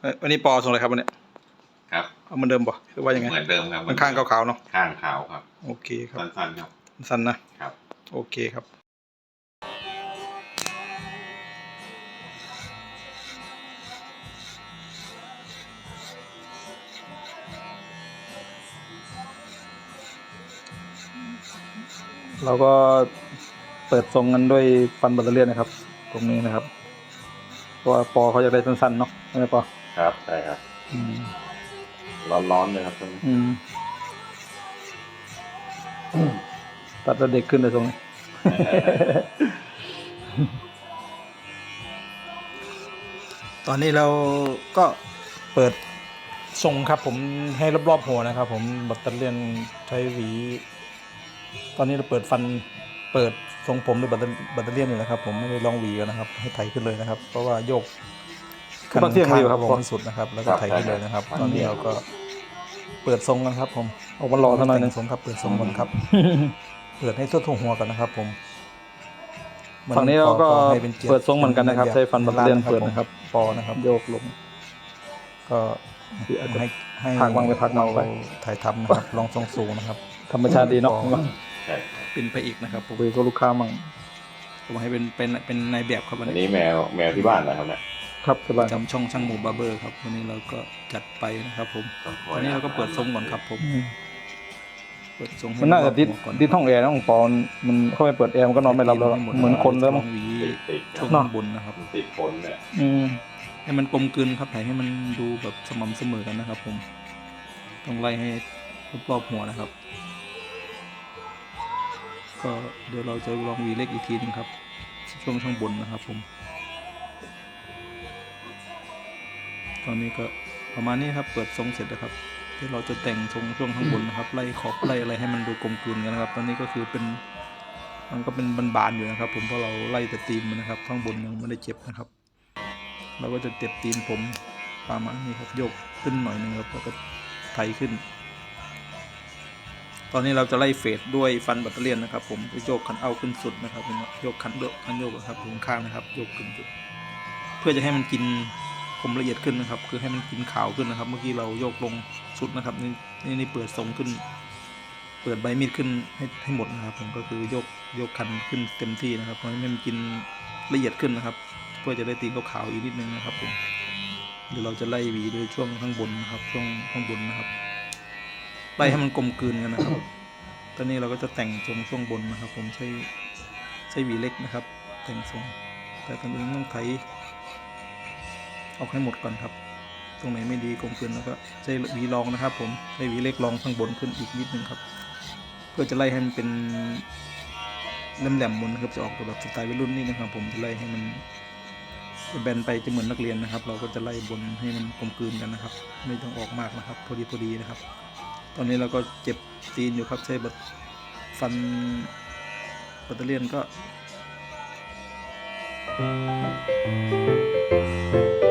เอ้ยวันนี้ปอส่งอะไรครับวันเนี้ยครับ เอาเหมือนเดิมป่ะหรือว่ายังไงเหมือนเดิมครับมันข้างขาวๆเนาะข้างขาวครับ โอเคครับสั้นๆครับ สั้นนะครับ โอเคครับ เราก็เปิดทรงกันด้วยฟันแบตเตอรี่นะครับ ตรงนี้นะครับเพราะว่าปอเขาอยากได้สั้นๆเนาะใช่ไหมปอ ครับใช่ครับอืมร้อนๆเลยครับตรงนี้อืมตัดแล้วเด็กขึ้นเลยตรงนี้ ตอนนี้เราก็เปิดทรงครับ ผมให้รอบๆหัวนะครับ ผมแบัตเตอรี่ยนใช้หวี ตอนนี้เราเปิดฟันเปิดทรงผมด้วยบัตเตอร์บัตเตอรี่ยนอยู่นะครับ ผมไม่ได้ลองหวีกันนะครับ ให้ไถขึ้นเลยนะครับ เพราะว่าโยก คือบัตเตอรี่ยนอยู่ครับลงที่สุดนะครับแล้วก็ไถขึ้นเลยนะครับ ตอนนี้เราก็เปิดทรงกันครับ ผมออกมารอสักหน่อยหนึงทรงครับ เปิดทรงก่อนครับ เปิดให้ทั่วทุ่งหัวกันนะครับ ผมฝั่งนี้เราก็ขอให้ป็กียรติเปิดทรงเหมือนกันนะครับ ใช้ฟันบัตเตอรี่ยนเปิดนะครับปอนะครับโยกลง ก็อาจจะให้ให้พักวางไว้พักเงาไว้ถ่ายทำนะครับ ลองทรงสูงนะครับธรรมชาติดีเนาะใช่ครับเป็นพระเอกนะครับผมคุยกับลูกค้ามั่งผมให้เป็นเป็นเป็นนายแบบครับวันอันนี้นี้แมวแมวที่บ้านนะครับเนี่ย ครับสบาย จำช่องช่างหมูบาร์เบอร์ครับวันนี้เราก็จัดไปนะครับผมต้องคตอนนี้เราก็เปิดทรงก่อนครับผมอืมเปิดทรงให้มันน่าจะดิดรอบหัวก่อน ดิดห้องแอร์นะของปอนมันเข้าไปเปิดแอร์มันก็นอนไม่หลับแล้วให้ดเหมือนคนแล้วลมั้องงหวีติดติดคช่รัวบงข้างบนนะครับมันติดขนเนี่ยอืมให้มันกลมกลืนครับถ่ายให้มันดูแบบสม่ำเสมอกันนะครับ ผม ต้องไล่ให้รอบๆหัวนะครับ ก็เดี๋ยวเราจะลองหวีเล็กอีกทีหนึงครับ ช่วงข้างบนนะครับ ผม ตอนนี้ก็ประมาณนี้ครับเปิดทรงเสร็จแล้วครับเดี๋ยวเราจะแต่งทรงช่วงข้างบนนะครับไล่ขอบไล่อะไรให้มันดูกลมกลืนกันนะครับ ตอนนี้ก็คือเป็นมันก็เป็นบานๆอยู่นะครับ ผมเพราะเราไล่แต่ตีนมันนะครับ ข้างบนยังไม่ได้เจ็บนะครับ เราก็จะเจ็บตีนผมประมาณนี้ครับโยกขึ้นหน่อยนึงครับแล้วก็ไถขึ้น ตอนนี้เราจะไล่เฟดด้วยฟันแบัตเตอรี่ยนนะครับ ผมจะโยกคันเอาขึ้นสุดนะครับโยกคันโยกคันโยกอะครับผมข้างนะครับโยกขึ้นสุด เพื่อจะให้มันกิน ผมละเอียดขึ้นนะครับ คือให้มันกินขาวขึ้นนะครับ เมื่อกี้เราโยกลงสุดนะครับนี่นี่นี่เปิดทรงขึ้น เปิดใบมีดขึ้นให้ให้หมดนะครับ ผมก็คือโยกโยกคันขึ้นเต็มที่นะครับเพราะให้มันกินละเอียดขึ้นนะครับ เพื่อจะได้ตีนขาวๆอีกนิดนึงนะครับผมเดี๋ยวเราจะไล่หวีโดยช่วงข้างบนนะครับ ช่วงข้างบนนะครับไล่ให้มันกลมกลืนกันนะครับ ตอนนี้เราก็จะแต่งทรงช่วงบนนะครับ ผมใช้ใช้หวีเล็กนะครับ แต่งทรงแต่ตอนนี้ต้องไถ ออกให้หมดก่อนครับ ตรงไหนไม่ดีกลมกลืนแล้วก็ใช้วีรองนะครับ ผมใช้วีเล็กรองข้างบนขึ้นอีกนิดนึงครับ เพื่อจะไล่ให้มันเป็นแหลมๆบนนะครับจะออกแบบสไตล์วัยรุ่นนี่นะครับ ผมจะไล่ให้มันจะแบนไปจะเหมือนนักเรียนนะครับ เราก็จะไล่บนให้มันกลมกลืนกันนะครับ ไม่ต้องออกมากนะครับพอดีพอดีนะครับ ตอนนี้เราก็เจ็บตีนอยู่ครับใช้บัตฟันแบัตเตอรี่ยนก็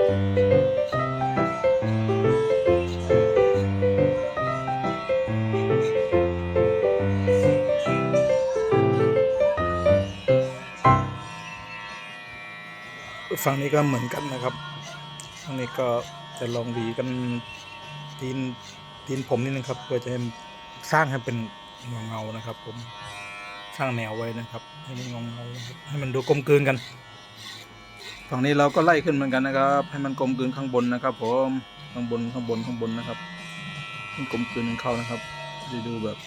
ฝั่งนี้ก็เหมือนกันนะครับฝั่งนี้ก็จะลองหวีกันตีนตีนผมนิดนึงครับ เพื่อจะให้สร้างให้เป็นเงาเงานะครับ ผม สร้างแนวไว้นะครับ ให้มันเงาเงาให้มันดูกลมกลืนกัน ฝั่งนี้เราก็ไล่ขึ้นเหมือนกันนะครับ ให้มันกลมกลืนข้างบนนะครับผมข้างบนข้างบนข้างบนนะครับให้กลมกลืนเข้านะครับจะดูแบบ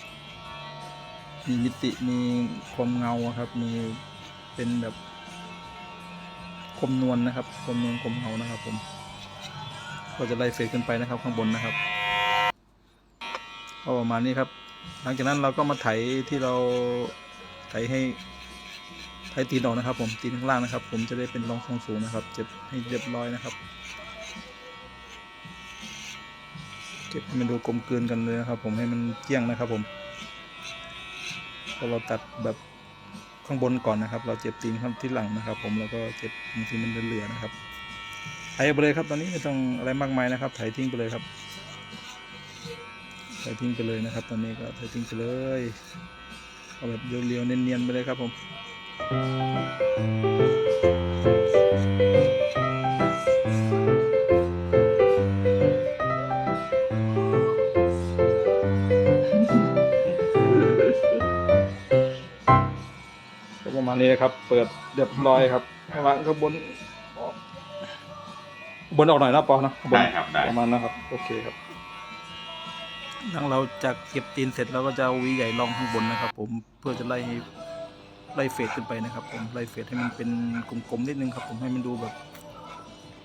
มีมิติมีความเงาครับ มีเป็นแบบคมนวลนะครับคมนวลคมเงานะครับ ผม ก็จะไล่เฟดขึ้นไปนะครับ ข้างบนนะครับก็ประมาณนี้ครับ หลังจากนั้นเราก็มาไถที่เราไถให้ ไถตีนออกนะครับ ผมตีนข้างล่างนะครับ ผมจะได้เป็นรองทรงสูงนะครับ เจ็บให้เรียบร้อยนะครับ เก็บให้มันดูกลมกลืนกันเลยนะครับ ผมให้มันเกี้ยงนะครับ ผมพอเราตัดแบบข้างบนก่อนนะครับ เราเจ็บตีนข้างที่หลังนะครับ ผมแล้วก็เจ็บบางทีมันเหลือนะครับไถไปเลยครับ ตอนนี้ไม่ต้องอะไรมากมายนะครับไถทิ้งไปเลยครับไถทิ้งไปเลยนะครับ ตอนนี้ก็ไถทิ้งไปเลยเอาแบบเรียวๆเนียนๆไปเลยครับผม ประมาณนี้นะครับ เปิดเรียบร้อยครับข้างล่างข้างบนบนออกหน่อยนะปอนะบนได้ครับได้ ประมาณนะครับ โอเคครับ หลังเราจะเก็บตีนเสร็จเราก็จะวีใหญ่รองข้างบนนะครับ ผมเพื่อจะไล่ให้ ไล่เฟดขึ้นไปนะครับผมไล่เฟดให้มันเป็นกลมๆนิดนึงครับ ผมให้มันดูแบบ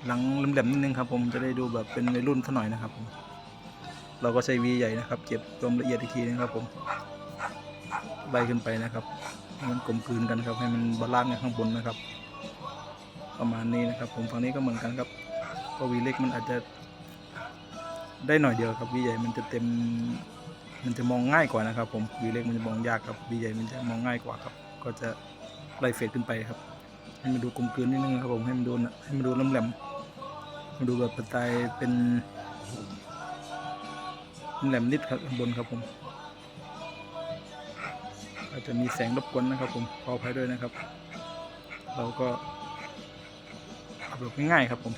หลังแหลมๆนิดนึงครับ ผมจะได้ดูแบบเป็นในรุ่นเท่าหน่อยนะครับผมเราก็ใช้วีใหญ่นะครับเก็บความละเอียดอีกทีนึงครับผมไล่ขึ้นไปนะครับให้มันกลมกลืนกันครับ ให้มันบาลานซ์กันข้างบนนะครับ ประมาณนี้นะครับ ผมฝั่งนี้ก็เหมือนกันครับเพราะวีเล็กมันอาจจะได้หน่อยเดียวครับวีใหญ่มันจะเต็มมันจะมองง่ายกว่านะครับ ผมวีเล็กมันจะมองยากครับวีใหญ่มันจะมองง่ายกว่าครับ ก็จะไล่เฟดขึ้นไปครับ ให้มันดูกลมกลืนนิดนึงครับผมให้มันดูนะให้มันดูแหลมๆมันดูแบบสไตล์เป็นแหลมนิดครับข้างบนครับผม อาจจะมีแสงรบกวนนะครับ ผมขออภัยด้วยนะครับ เราก็เอาแบบง่ายๆครับผม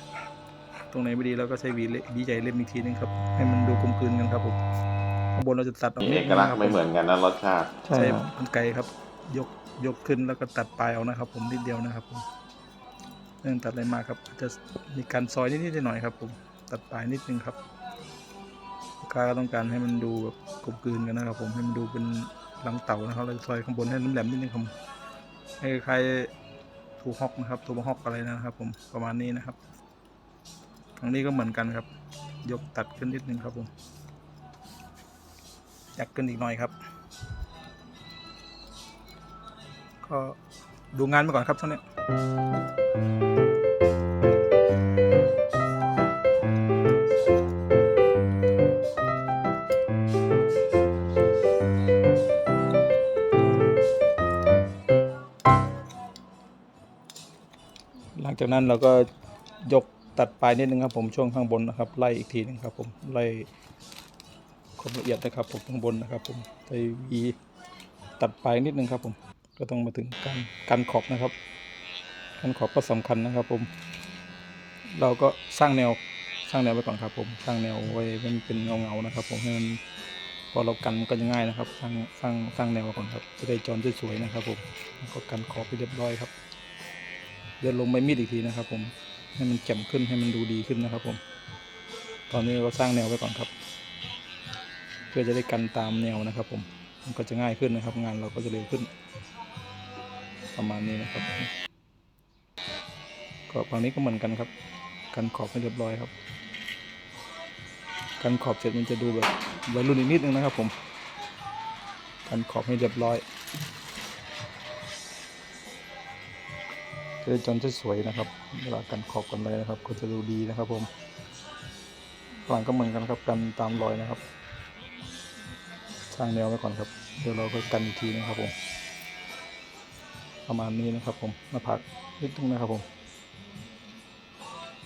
ตรงไหนไม่ดีเราก็ใช้หวีเล็กหวีใหญ่เล่มอีกทีนึงครับ ให้มันดูกลมกลืนกันครับผมข้างบนเราจะตัดออกมีนิเอดกนึงลักษครัณ์บไม่เหมือนกันนะรสชาติใช่ใช้ครับกันไกรครับ ยก ยกขึ้นแล้วก็ตัดปลายออกนะครับ ผมนิดเดียวนะครับผมเรื่องตัดอะไรมาครับจะมีการซอยนิดๆหน่อยๆครับ ผมตัดปลายนิดนึงครับลูกค้าก็ต้องการให้มันดูแบบกลมกลืนกันนะครับ ผมให้มันดูเป็นหลังเต่านะครับเราซอยข้างบนให้แหลมๆนิดนึงครับให้คล้ายทูฮอกนะครับทูบฮอกอะไรนะครับ ผมประมาณนี้นะครับทางนี้ก็เหมือนกันครับ ยกตัดขึ้นนิดนึงครับผมยักขึ้นอีกหน่อยครับ ก็ดูงานไปก่อนครับช่วงนี้หลังจากนั้นเราก็ยกตัดปลายนิดนึงครับผมช่วงข้างบนนะครับ ไล่อีกทีหนึงครับผมไล่ความละเอียดนะครับผมข้างบนนะครับผมใช้วีตัดปลายนิดนึงครับผม ก็ต้องมาถึงการการขอบนะครับ การขอบก็สำคัญนะครับผม เราก็สร้างแนวสร้างแนวไว้ก่อนครับผม สร้างแนวไว้ให้มันเป็นเงาเงานะครับ ผมให้มันพอเรากันก็จะง่ายนะครับ สร้างสร้างสร้างแนวไว้ก่อนครับ จะได้จอนสวยๆนะครับ ผมก็กันขอบไปเรียบร้อยครับ เดินลงใบมีดอีกทีนะครับ ผม ให้มันแจ่มขึ้นให้มันดูดีขึ้นนะครับ ผม ตอนนี้เราสร้างแนวไว้ก่อนครับ เพื่อจะได้กันตามแนวนะครับ ผม มันก็จะง่ายขึ้นนะครับ งานเราก็จะเร็วขึ้น ประมาณนี้นะครับ ก็ฝั่งนี้ก็เหมือนกันครับ กันขอบให้เรียบร้อยครับ กันขอบเสร็จมันจะดูแบบวัยรุ่นอีกนิดนึงนะครับ ผม กันขอบให้เรียบร้อยจะได้จนสวยนะครับเวลากันขอบกันเลยนะครับ ก็จะดูดีนะครับผมหลังก็เหมือนกันครับกันตามรอยนะครับสร้างแนวไว้ก่อนครับ เดี๋ยวเราก็กันอีกทีนะครับผม ประมาณนี้นะครับ ผมหน้าผากนิดนึงนะครับผม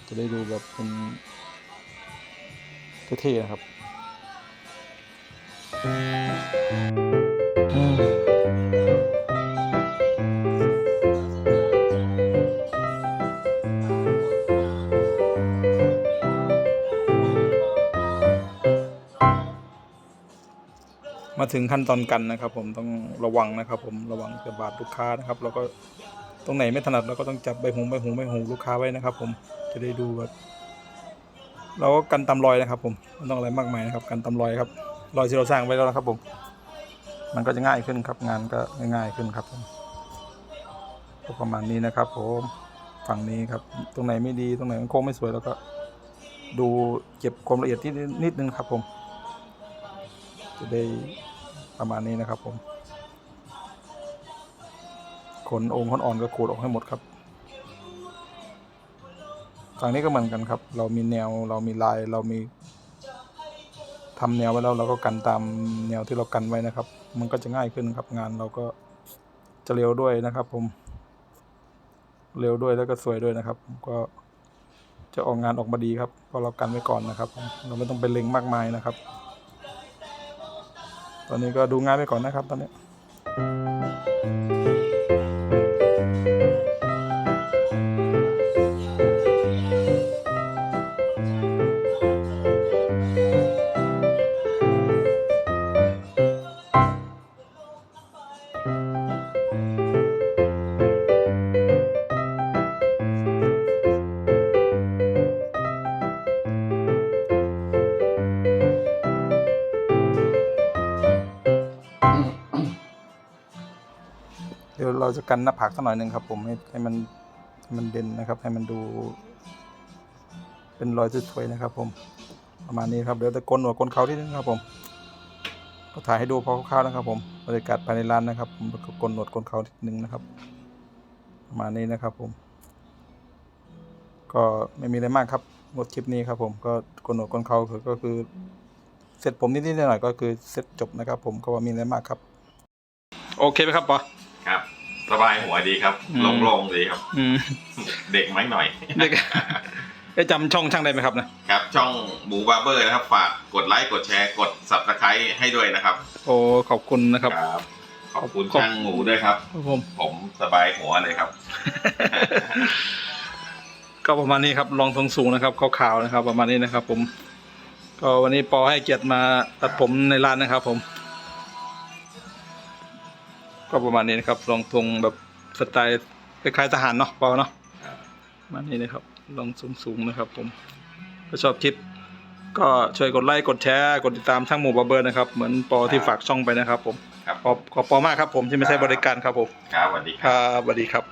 จะได้ดูแบบเป็นเท่ๆนะครับ มาถึงขั้นตอนกันนะครับ ผมต้องระวังนะครับ ผมระวังเกิดบาดลูกค้านะครับ แล้วก็ตรงไหนไม่ถนัดเราก็ต้องจับใบหูใบหูใบหูลูกค้าไว้นะครับ ผมจะได้ดูแบบเราก็กันตำรอยนะครับ ผมไม่ต้องอะไรมากมายนะครับ กันตำรอยครับรอยที่เราสร้างไว้แล้วนะครับ ผม มันก็จะง่ายขึ้นครับ งานก็ง่ายขึ้นครับผมประมาณนี้นะครับ ผมฝั่งนี้ครับ ตรงไหนไม่ดีตรงไหนมันโค้งไม่สวยแล้วก็ ดูเก็บความละเอียดนิดนิดนึงครับผม จะได้ ประมาณนี้นะครับผมขนองค์ขนอ่อนก็ขูดออกให้หมดครับฝั่งนี้ก็เหมือนกันครับ เรามีแนวเรามีลายเรามีทำแนวไว้แล้วเราก็กันตามแนวที่เรากันไว้นะครับ มันก็จะง่ายขึ้นครับงานเราก็จะเร็วด้วยนะครับ ผม เร็วด้วยแล้วก็สวยด้วยนะครับ ก็จะออกงานออกมาดีครับเพราะเรากันไว้ก่อนนะครับ เราไม่ต้องไปเล็งมากมายนะครับ ตอนนี้ก็ดูงานไปก่อนนะครับตอนนี้ ยวเราจะกันหน้าผากสักหน่อยหนึ่งครับ ผมให้ให้มันให้มันเด่นนะครับ ให้มันดู เป็นรอยสวยๆนะครับ ผม ประมาณนี้ครับเดี๋ยวจะกลนหัวกลนเขาที่นึงครับ ผม ก็ถ่ายให้ดูพอคร่าวๆนะครับ ผมบรรยากาศภายในร้านนะครับ ผมแล้วก็กลนหนวดกลนเขาทีนึงนะครับ ประมาณนี้นะครับ ผม ก็ไม่มีอะไรมากครับหมดคลิปนี้ครับ ผมก็กลนหนวดกลนเขาคือก็คือ เสร็จผมนิดๆหน่อยๆก็คือเสร็จจบนะครับ ผมก็ว่ามีอะไรมากครับ โอเคไหมครับปอครับ สบายหัวดีครับอืม โล่งๆดีครับ อืมเด็กไหมหน่อยเด็กได้จำช่องช่างได้ไหมครับนะครับ ช่องหมูบาร์เบอร์นะครับ ฝากกดไลค์กดแชร์กด subscribe ให้ด้วยนะครับโอ้ขอบคุณนะครับครับขอบคุณขอบ ช่างหมูด้วยครับ ครับผม ผมสบายหัวเลยครับ ก็ประมาณนี้ครับลองทรงสูงนะครับขาวๆนะครับ ประมาณนี้นะครับ ผม ก็วันนี้ปอให้เกียรติมาตัดผมในร้านนะครับ ผม ก็ประมาณนี้นะครับลองทรงแบบสไตล์คล้ายๆทหารเนาะปอเนาะประมาณนี้นะครับลองสูงๆนะครับ ผมถ้าชอบคลิปก็ช่วยกดไลค์กดแชร์กดติดตามช่างหมูบาร์เบอร์นะครับ เหมือนปอที่ฝากช่องไปนะครับ ผมครับขอบขอบปอมากครับผมที่ไม่ใช่บริการครับผมครับสวัสดีคครับรับสวัสดีครับ